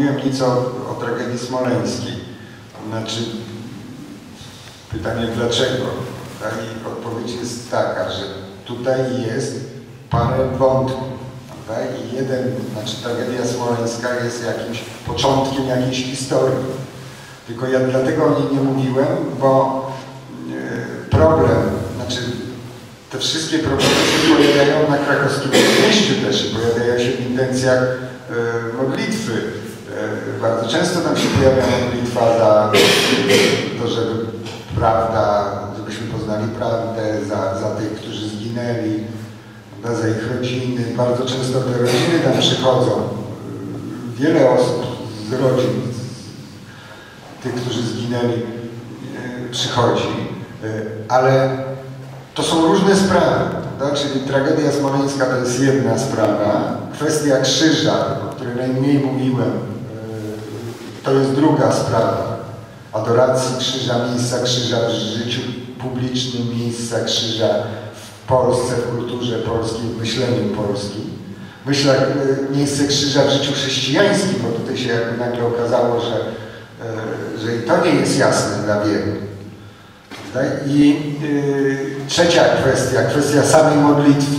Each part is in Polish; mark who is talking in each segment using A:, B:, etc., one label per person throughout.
A: mówiłem nic o, tragedii smoleńskiej. Znaczy, pytanie dlaczego? Tak? I odpowiedź jest taka, że tutaj jest parę wątków. I jeden, znaczy tragedia smoleńska jest jakimś początkiem jakiejś historii. Tylko ja dlatego o niej nie mówiłem, bo e, problem, znaczy te wszystkie problemy się pojawiają na krakowskim mieście też pojawiają się w intencjach e, modlitwy. Bardzo często tam się pojawia modlitwa za to, żeby prawda, żebyśmy poznali prawdę, za, za tych, którzy zginęli, za ich rodziny. Bardzo często te rodziny tam przychodzą. Wiele osób z rodzin, z tych, którzy zginęli, e, przychodzi, e, ale to są różne sprawy. Tak? Czyli tragedia smoleńska to jest jedna sprawa. Kwestia krzyża, o której najmniej mówiłem, to jest druga sprawa. Adoracji krzyża, miejsca krzyża w życiu publicznym, miejsca krzyża w Polsce, w kulturze polskiej, w myśleniu polskim. Myślę, miejsce krzyża w życiu chrześcijańskim, bo tutaj się nagle okazało, że, że i to nie jest jasne dla wielu. I yy, trzecia kwestia, kwestia samej modlitwy,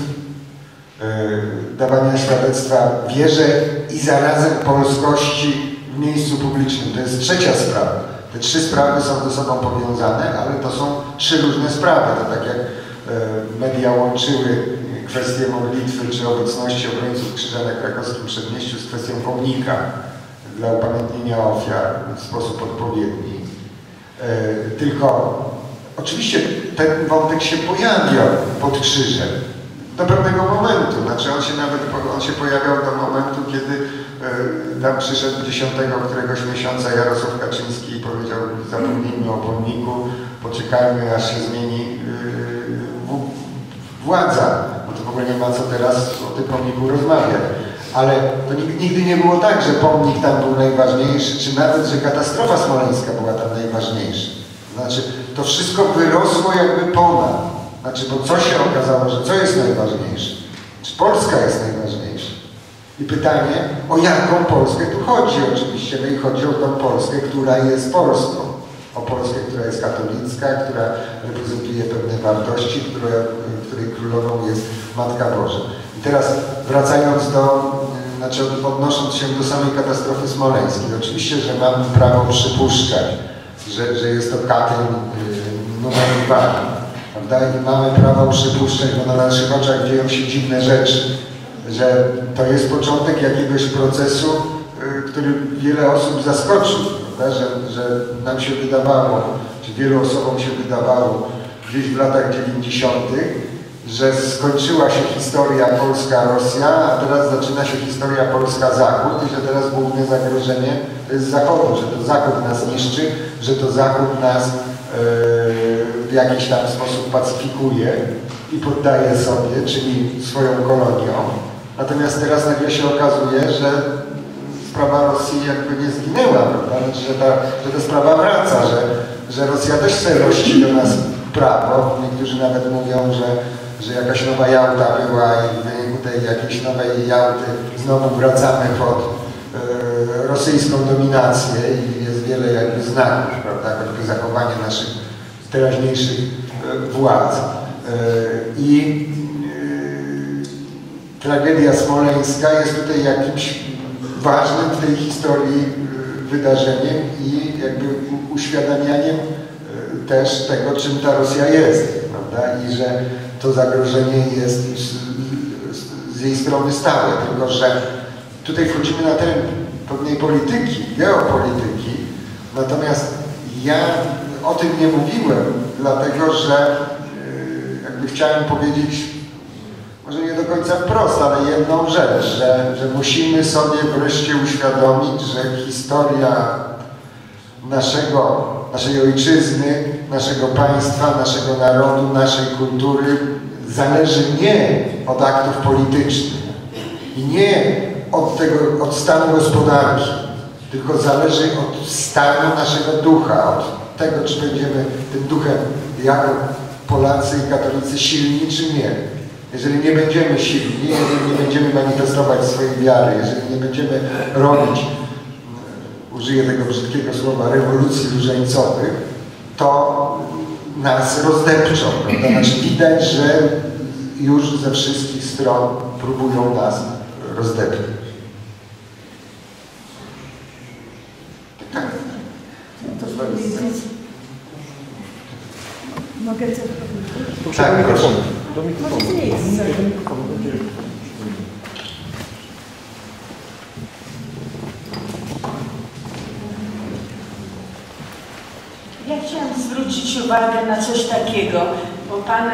A: dawania świadectwa wierze i zarazem polskości miejscu publicznym. To jest trzecia sprawa. Te trzy sprawy są ze sobą powiązane, ale to są trzy różne sprawy. To tak jak yy, media łączyły kwestię modlitwy czy obecności obrońców krzyża na krakowskim przedmieściu z kwestią pomnika dla upamiętnienia ofiar w sposób odpowiedni. Tylko Oczywiście ten wątek się pojawiał pod krzyżem do pewnego momentu. Znaczy on się nawet on się pojawiał do momentu, kiedy e, tam przyszedł 10 któregoś miesiąca Jarosław Kaczyński i powiedział zapomnijmy o pomniku, poczekajmy aż się zmieni e, władza. No to w ogóle nie ma co teraz o tym pomniku rozmawiać. Ale to nigdy nie było tak, że pomnik tam był najważniejszy, czy nawet, że katastrofa smoleńska była tam najważniejsza. Znaczy, to wszystko wyrosło jakby ponad. Znaczy, bo co się okazało, że co jest najważniejsze? Czy Polska jest najważniejsza? I pytanie, o jaką Polskę tu chodzi oczywiście? No i chodzi o tą Polskę, która jest Polską. O Polskę, która jest katolicka, która reprezentuje pewne wartości, która, której królową jest Matka Boża. I teraz wracając do, znaczy odnosząc się do samej katastrofy smoleńskiej, oczywiście, że mamy prawo przypuszczać, że, że jest to Katyn numer dwa. Prawda? I mamy prawo przypuszczać, bo na naszych oczach dzieją się dziwne rzeczy, że to jest początek jakiegoś procesu, y, który wiele osób zaskoczył? Że, że nam się wydawało, czy wielu osobom się wydawało gdzieś w latach 90., że skończyła się historia Polska-Rosja, a teraz zaczyna się historia Polska-Zachód i że teraz główne zagrożenie to jest Zachodu, że to Zachód nas niszczy, że to Zachód nas yy, w jakiś tam sposób pacyfikuje i poddaje sobie, czyli swoją kolonią. Natomiast teraz nagle się okazuje, że sprawa Rosji jakby nie zginęła? Znaczy, że, ta, że ta sprawa wraca, że, że Rosja też chce rości do nas prawo. Niektórzy nawet mówią, że że jakaś nowa Jałta była i w wyniku tej jakiejś nowej Jałty znowu wracamy pod e, rosyjską dominację i jest wiele jakby znaków, prawda, choćby zachowanie naszych teraźniejszych e, władz. E, I tragedia smoleńska jest tutaj jakimś ważnym w tej historii e, wydarzeniem i jakby uświadamianiem e, też tego, czym ta Rosja jest, prawda, i że to zagrożenie jest z, jej strony stałe, tylko że tutaj wchodzimy na teren pewnej polityki, geopolityki, natomiast ja o tym nie mówiłem, dlatego że e, jakby chciałem powiedzieć, końca wprost, ale jedną rzecz, że, że musimy sobie wreszcie uświadomić, że historia naszego, naszej ojczyzny, naszego państwa, naszego narodu, naszej kultury zależy nie od aktów politycznych i nie od, tego, od stanu gospodarki, tylko zależy od stanu naszego ducha, od tego, czy będziemy tym duchem jako Polacy i katolicy silni, czy nie. Jeżeli nie będziemy silni, jeżeli nie będziemy manifestować swojej wiary, jeżeli nie będziemy robić użyję tego brzydkiego słowa, rewolucji różańcowych, to nas rozdepczą. Prawda? Znaczy widać, że już ze wszystkich stron próbują nas rozdepnąć. Tak.
B: Mogę coś powiedzieć?
A: Tak, proszę.
C: Do mikrofonu. Do mikrofonu.
D: Ja chciałam zwrócić uwagę na coś takiego, bo pan e,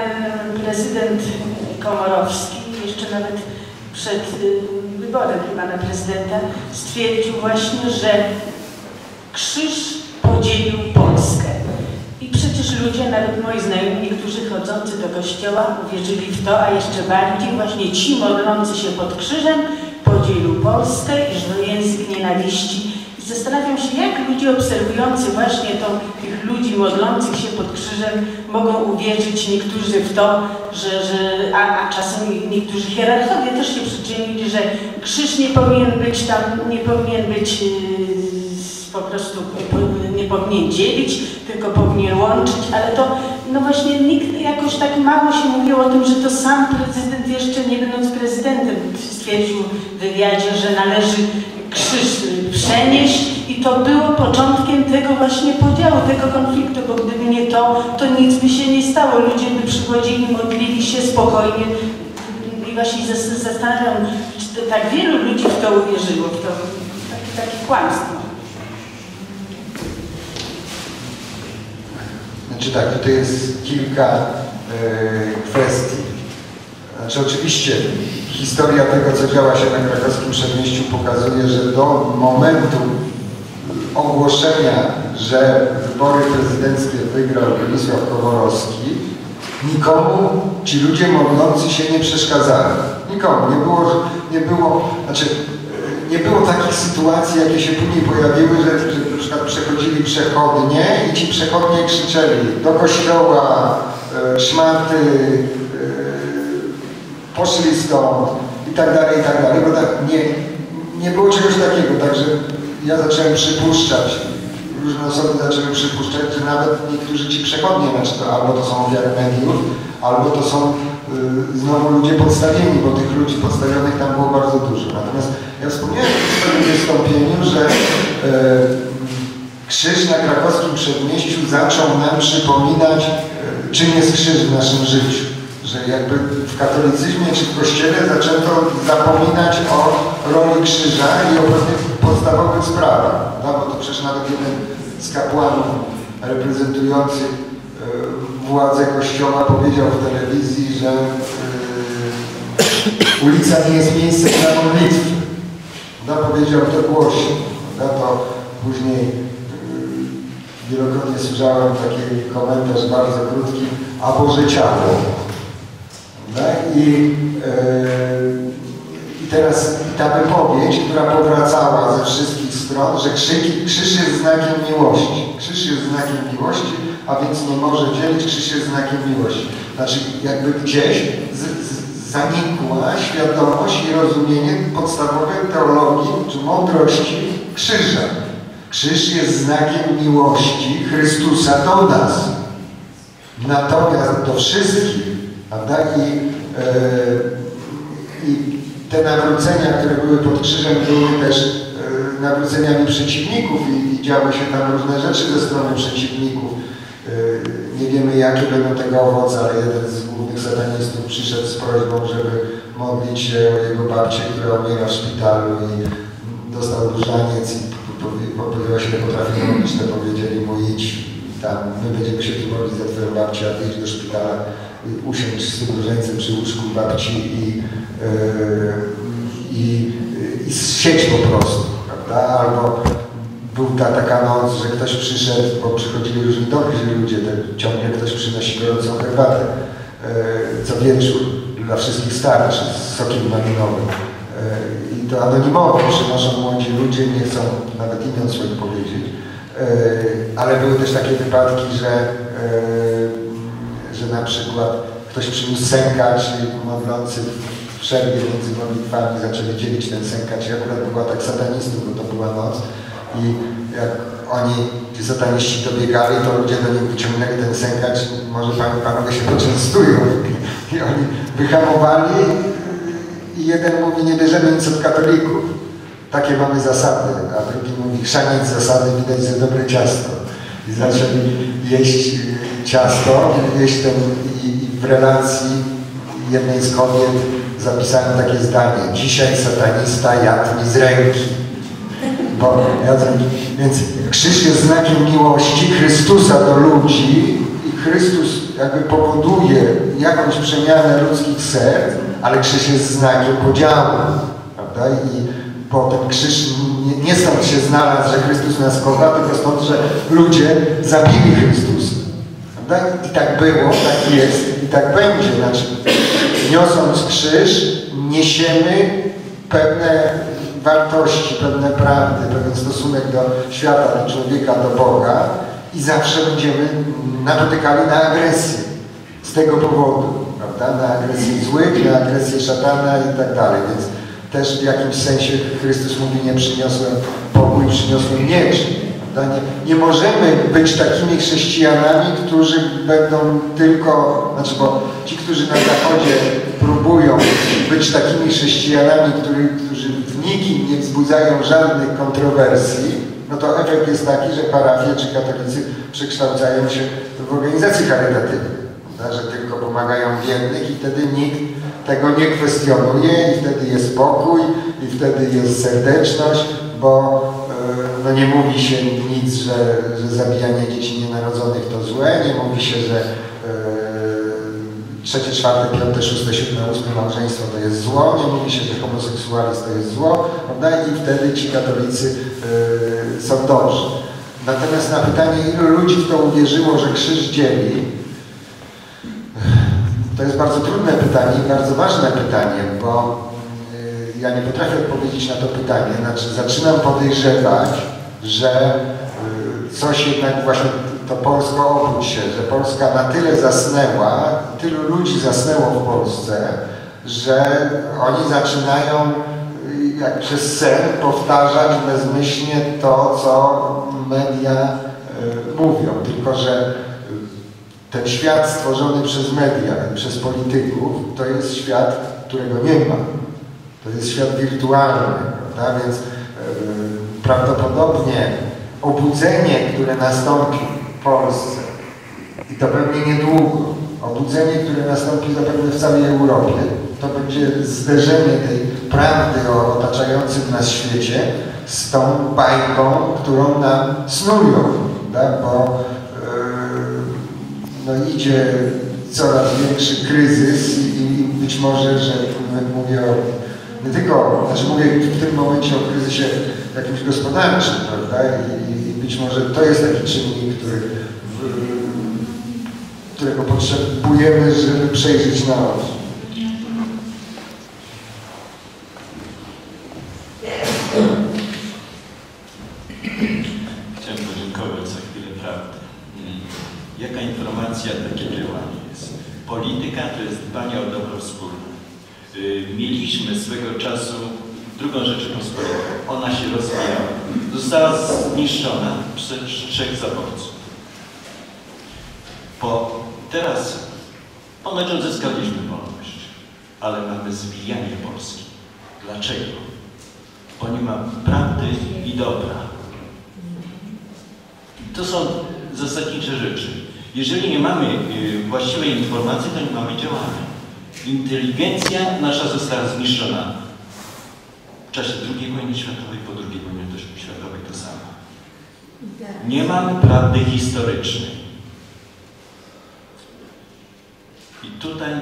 D: prezydent Komorowski jeszcze nawet przed e, wyborem chyba na prezydenta stwierdził właśnie, że krzyż podzielił Polskę. Przecież ludzie, nawet moi znajomi, niektórzy chodzący do kościoła, uwierzyli w to, a jeszcze bardziej właśnie ci modlący się pod krzyżem podzielił Polskę i że język nienawiści. I Zastanawiam się, jak ludzie obserwujący właśnie to, tych ludzi modlących się pod krzyżem mogą uwierzyć niektórzy w to, że, że a, a czasem niektórzy hierarchowie też się przyczynili, że krzyż nie powinien być tam, nie powinien być yy, po prostu nie powinien dzielić, tylko powinien łączyć, ale to no właśnie nikt jakoś tak mało się mówiło o tym, że to sam prezydent jeszcze nie będąc prezydentem stwierdził w wywiadzie, że należy krzyż przenieść i to było początkiem tego właśnie podziału, tego konfliktu, bo gdyby nie to, to nic by się nie stało. Ludzie by przychodzili, modlili się spokojnie i właśnie zas- zastanawiam, czy tak wielu ludzi w to uwierzyło, w to takie, takie kłamstwo.
A: Znaczy tak, tutaj jest kilka e, kwestii. Znaczy oczywiście historia tego, co działa się na krakowskim przedmieściu pokazuje, że do momentu ogłoszenia, że wybory prezydenckie wygrał Bronisław Komorowski, nikomu ci ludzie modlący się nie przeszkadzali. Nikomu. Nie było, nie było, znaczy, nie było takich sytuacji, jakie się później pojawiły, że, na przykład przechodzili przechodnie i ci przechodnie krzyczeli do kościoła, e, szmaty, e, poszli stąd i tak dalej, i tak dalej, bo tak nie, nie było czegoś takiego, także ja zacząłem przypuszczać, różne osoby zaczęły przypuszczać, że nawet niektórzy ci przechodnie, znaczy to albo to są ofiary mediów, albo to są znowu ludzie podstawieni, bo tych ludzi podstawionych tam było bardzo dużo. Natomiast ja wspomniałem w swoim wystąpieniu, że y, krzyż na krakowskim przedmieściu zaczął nam przypominać, y, czym jest krzyż w naszym życiu. Że jakby w katolicyzmie czy w kościele zaczęto zapominać o roli krzyża i o pewnych podstawowych sprawach. No, bo to przecież nawet jeden z kapłanów reprezentujących władze kościoła powiedział w telewizji, że e, ulica nie jest miejscem na modlitwy. No, powiedział to głośno. No, to później e, wielokrotnie słyszałem taki komentarz bardzo krótki, a Boże ciało. No, i, I teraz ta wypowiedź, która powracała ze wszystkich stron, że krzyki, krzyż jest znakiem miłości. Krzyż jest znakiem miłości, a więc nie może dzielić, krzyż znakiem miłości. Znaczy jakby gdzieś z, z, zanikła świadomość i rozumienie podstawowej teologii czy mądrości krzyża. Krzyż jest znakiem miłości Chrystusa do nas. Natomiast do wszystkich, prawda? I, e, I te nawrócenia, które były pod krzyżem, były też e, nawróceniami przeciwników i, i działy się tam różne rzeczy ze strony przeciwników. Nie wiemy, jakie będą tego owoce, ale jeden z głównych satanistów przyszedł z prośbą, żeby modlić się o jego babcię, która umiera w szpitalu i dostał różaniec i powie- powiedziała się, nie potrafi mówić, to powiedzieli mu idź tam, my będziemy się tu modlić za twoją babcię, a ty idź do szpitala, usiądź z tym różańcem przy łóżku babci i, yy, i, i siedź po prostu, prawda? Albo był ta taka noc, że ktoś przyszedł, bo przychodzili różni dobrzy ludzie, ciągle ktoś przynosi gorącą herbatę yy, co wieczór dla wszystkich starszych z sokiem malinowym. Yy, I to anonimowo przynoszą młodzi ludzie, nie chcą nawet imion swoich powiedzieć. Yy, ale były też takie wypadki, że, że na przykład ktoś przyniósł sękacz i modlący w przerwie między modlitwami zaczęli dzielić ten sękacz i akurat była tak satanistów, bo to była noc i jak oni, ci sataniści dobiegali, to ludzie do nich wyciągnęli ten sękacz, może panie, panowie się poczęstują. I oni wyhamowali i jeden mówi, nie bierzemy nic od katolików. Takie mamy zasady, a drugi mówi, chrzanić zasady, widać, że dobre ciasto. I zaczęli jeść y, ciasto, jeść ten i, i w relacji jednej z kobiet zapisałem takie zdanie. Dzisiaj satanista jadł mi z ręki. Bo jadł, więc krzyż jest znakiem miłości Chrystusa do ludzi i Chrystus jakby powoduje jakąś przemianę ludzkich serc, ale krzyż jest znakiem podziału. Prawda? I bo ten krzyż nie, nie stąd się znalazł, że Chrystus nas kocha, tylko stąd, że ludzie zabili Chrystusa. Prawda? I tak było, tak jest i tak będzie. Znaczy, niosąc krzyż, niesiemy pewne wartości, pewne prawdy, pewien stosunek do świata, do człowieka, do Boga i zawsze będziemy napotykali na agresję z tego powodu, prawda? Na agresję złych, na agresję szatana i tak dalej. Więc też w jakimś sensie Chrystus mówi, nie przyniosłem pokój, przyniosłem miecz. Nie, nie możemy być takimi chrześcijanami, którzy będą tylko, znaczy bo ci, którzy na Zachodzie próbują być takimi chrześcijanami, który, którzy w nikim nie wzbudzają żadnych kontrowersji, no to efekt jest taki, że parafie czy katolicy przekształcają się w organizacje charytatywne, prawda? że tylko pomagają biednych i wtedy nikt tego nie kwestionuje i wtedy jest pokój i wtedy jest serdeczność, bo e, no nie mówi się nic, że, że zabijanie dzieci nienarodzonych to złe, nie mówi się, że trzecie, czwarte, piąte, szóste, siódme, ósme małżeństwo to jest zło, nie mówi się, że homoseksualizm to jest zło, prawda? I wtedy ci katolicy e, są dobrzy. Natomiast na pytanie, ilu ludzi w to uwierzyło, że krzyż dzieli, to jest bardzo trudne pytanie i bardzo ważne pytanie, bo y, ja nie potrafię odpowiedzieć na to pytanie. Znaczy, zaczynam podejrzewać, że y, coś jednak właśnie to Polsko obudź się, że Polska na tyle zasnęła, tylu ludzi zasnęło w Polsce, że oni zaczynają y, jak przez sen powtarzać bezmyślnie to, co media mówią. Tylko, że ten świat stworzony przez media przez polityków to jest świat, którego nie ma. To jest świat wirtualny, prawda? Więc prawdopodobnie obudzenie, które nastąpi Polsce. I to pewnie niedługo, obudzenie, które nastąpi zapewne w całej Europie, to będzie zderzenie tej prawdy o otaczającym nas świecie z tą bajką, którą nam snują, bo no idzie coraz większy kryzys i, i być może, że mówię o, nie tylko, znaczy mówię w tym momencie o kryzysie jakimś gospodarczym, prawda? I być może to jest taki czynnik, który, którego potrzebujemy, żeby przejrzeć na
E: wspólne. Y, Mieliśmy swego czasu drugą Rzeczypospolitą. Ona się rozwijała. Została zniszczona przez trzech zaborców. Po, teraz ponoć odzyskaliśmy wolność, ale mamy zwijanie Polski. Dlaczego? Bo nie ma prawdy i dobra. To są zasadnicze rzeczy. Jeżeli nie mamy y, właściwej informacji, to nie mamy działania. Inteligencja nasza została zniszczona w czasie II wojny światowej, po II wojnie światowej to samo. Nie mamy prawdy historycznej. I tutaj,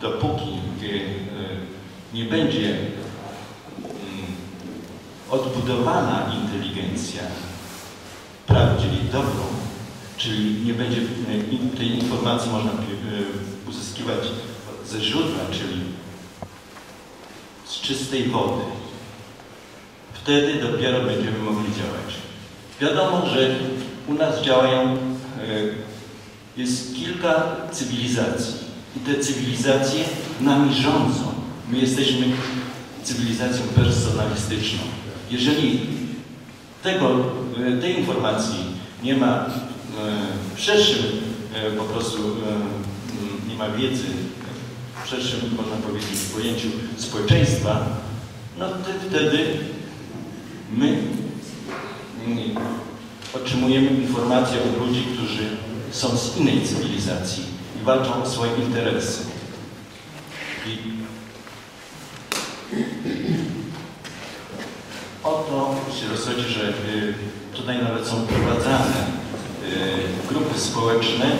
E: dopóki y, nie będzie mm, odbudowana inteligencja, prawdzie i dobrą, czyli nie będzie e, tej informacji można e, uzyskiwać ze źródła, czyli z czystej wody. Wtedy dopiero będziemy mogli działać. Wiadomo, że u nas działają, e, jest kilka cywilizacji i te cywilizacje nami rządzą. My jesteśmy cywilizacją personalistyczną. Jeżeli Tego, e, tej informacji nie ma e, w szerszym po prostu nie ma wiedzy w szerszym, można powiedzieć, pojęciu społeczeństwa, no to wtedy my otrzymujemy informacje od ludzi, którzy są z innej cywilizacji i walczą o swoje interesy. I o to się rozchodzi, że y, tutaj nawet są wprowadzane y, grupy społeczne, y,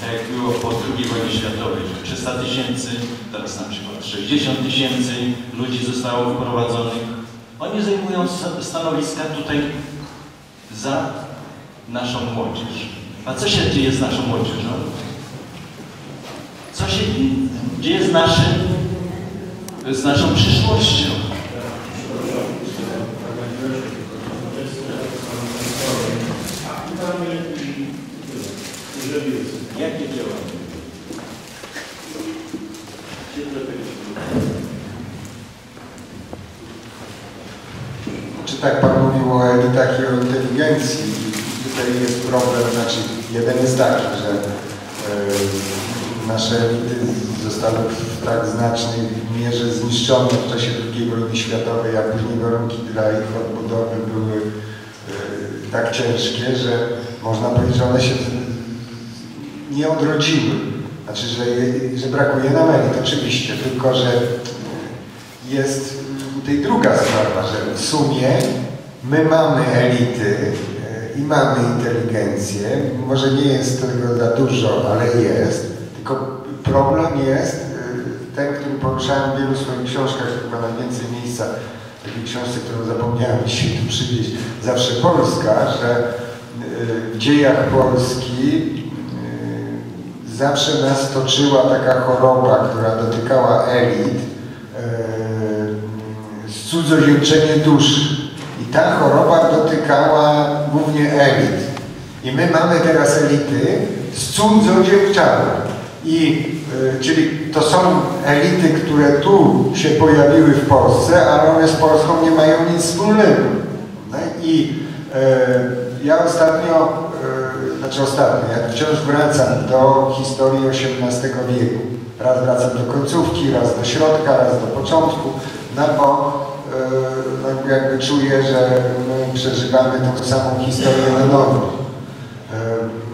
E: tak jak było po II wojnie światowej, że 300 tysięcy, teraz na przykład 60 tysięcy ludzi zostało wprowadzonych. Oni zajmują sta- stanowiska tutaj za naszą młodzież. A co się dzieje z naszą młodzieżą? Co się dzieje z naszym, z naszą przyszłością? Jakie działania?
A: Czy tak Pan mówił o elitach i o inteligencji? Tutaj jest problem, znaczy jeden jest taki, że e, nasze elity zostały w tak znacznej mierze zniszczone w czasie II wojny światowej, a później warunki dla ich odbudowy były e, tak ciężkie, że można powiedzieć, że one się nie odrodziły. Znaczy, że, że brakuje nam elit, oczywiście, tylko że jest tutaj druga sprawa, że w sumie my mamy elity e, i mamy inteligencję. Może nie jest tego za dużo, ale jest. Tylko problem jest e, ten, który poruszałem w wielu swoich książkach, chyba najwięcej miejsca w takiej książce, którą zapomniałem dzisiaj tu przywieźć, zawsze Polska, że e, w dziejach Polski zawsze nas toczyła taka choroba, która dotykała elit, cudzoziemczenie duszy. I ta choroba dotykała głównie elit. I my mamy teraz elity z cudzoziemczane. I, e, czyli to są elity, które tu się pojawiły w Polsce, ale one z Polską nie mają nic wspólnego. No I e, ja ostatnio, e, znaczy ostatnio, ja wciąż wracam do historii XVIII wieku. Raz wracam do końcówki, raz do środka, raz do początku, no bo jakby czuję, że my przeżywamy tą samą historię na nowo. E,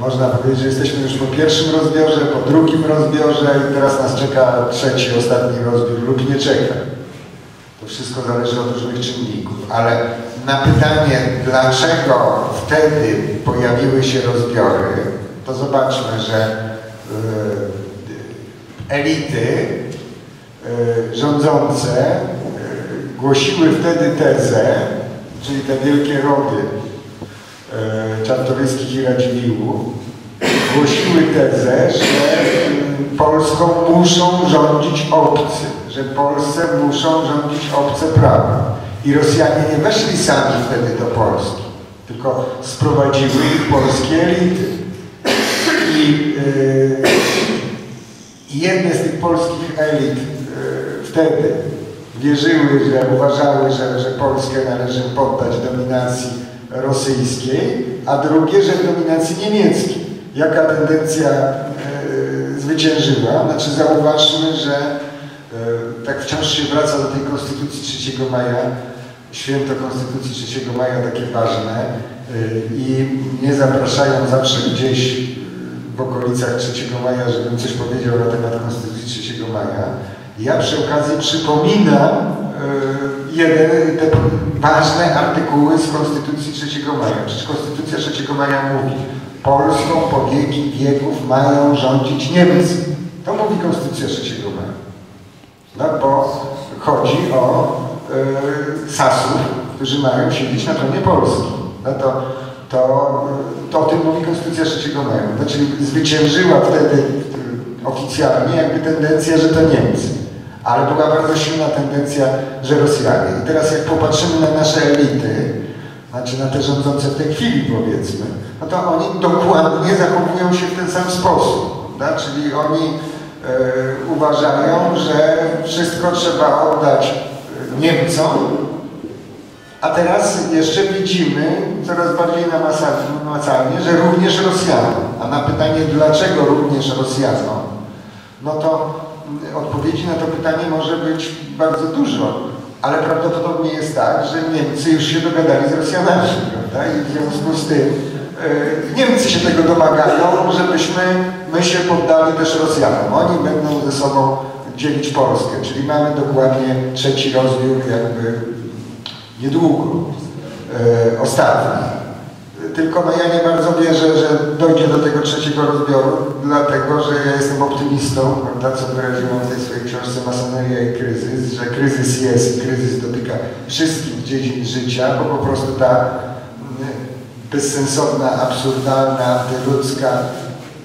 A: Można powiedzieć, że jesteśmy już po pierwszym rozbiorze, po drugim rozbiorze i teraz nas czeka trzeci, ostatni rozbiór lub nie czeka. To wszystko zależy od różnych czynników, ale na pytanie, dlaczego wtedy pojawiły się rozbiory, to zobaczmy, że e, elity e, rządzące e, głosiły wtedy tezę, czyli te wielkie rody e, Czartoryskich i Radziwiłłów, głosiły tezę, że mm, Polską muszą rządzić obcy, że Polsce muszą rządzić obce prawa. I Rosjanie nie weszli sami wtedy do Polski, tylko sprowadziły ich polskie elity. I y, i jedne z tych polskich elit y, wtedy wierzyły, że uważały, że, że Polskę należy poddać dominacji rosyjskiej, a drugie, że dominacji niemieckiej. Jaka tendencja y, zwyciężyła? Znaczy zauważmy, że y, tak wciąż się wraca do tej Konstytucji 3 maja, święto Konstytucji 3 maja takie ważne y, i mnie zapraszają zawsze gdzieś w okolicach 3 maja, żebym coś powiedział na temat Konstytucji 3 maja. Ja przy okazji przypominam y, jeden, te ważne artykuły z Konstytucji 3 maja. Przecież Konstytucja 3 maja mówi, Polską po wieki wieków mają rządzić Niemcy. To mówi Konstytucja 3 maja. No bo chodzi o y, Sasów, którzy mają siedzieć na tronie Polski. No to, to, to o tym mówi Konstytucja 3 maja. Znaczy zwyciężyła wtedy y, oficjalnie jakby tendencja, że to Niemcy. Ale była bardzo silna tendencja, że Rosjanie. I teraz jak popatrzymy na nasze elity, znaczy na te rządzące w tej chwili powiedzmy, no to oni dokładnie zachowują się w ten sam sposób. prawda? Czyli oni e, uważają, że wszystko trzeba oddać e, Niemcom A teraz jeszcze widzimy coraz bardziej namacalnie, że również Rosjanom. A na pytanie, dlaczego również Rosjanom, no to odpowiedzi na to pytanie może być bardzo dużo. Ale prawdopodobnie jest tak, że Niemcy już się dogadali z Rosjanami, prawda? I w związku z tym e, Niemcy się tego domagają, żebyśmy my się poddali też Rosjanom. Oni będą ze sobą dzielić Polskę, czyli mamy dokładnie trzeci rozbiór jakby niedługo, e, ostatni. Tylko no ja nie bardzo wierzę, że dojdzie do tego trzeciego rozbioru, dlatego że ja jestem optymistą, prawda, co wyraziłem w tej swojej książce Masoneria i kryzys, że kryzys jest i kryzys dotyka wszystkich dziedzin życia, bo po prostu ta mm, bezsensowna, absurdalna, antyludzka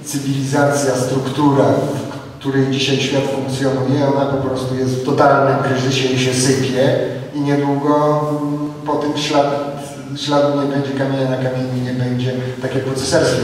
A: cywilizacja, struktura, w której dzisiaj świat funkcjonuje, ona po prostu jest w totalnym kryzysie i się sypie i niedługo po tym ślad, śladu nie będzie, kamienia na kamieniu nie będzie, tak jak w cesarstwie.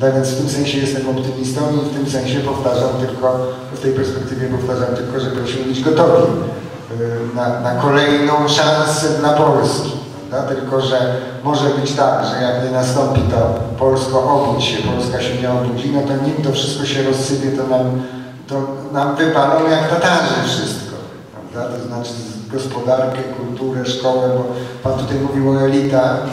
A: Tak więc w tym sensie jestem optymistą i w tym sensie powtarzam tylko, w tej perspektywie powtarzam tylko, że prosimy być gotowi y, na, na kolejną szansę dla Polski. Prawda? Tylko, że może być tak, że jak nie nastąpi to Polsko obudź się, Polska się nie obudzi, no to nim to wszystko się rozsypie, to nam, to nam wypalą jak Tatarzy wszystko. Prawda? To znaczy gospodarkę, kulturę, szkołę, bo Pan tutaj mówił o elitach,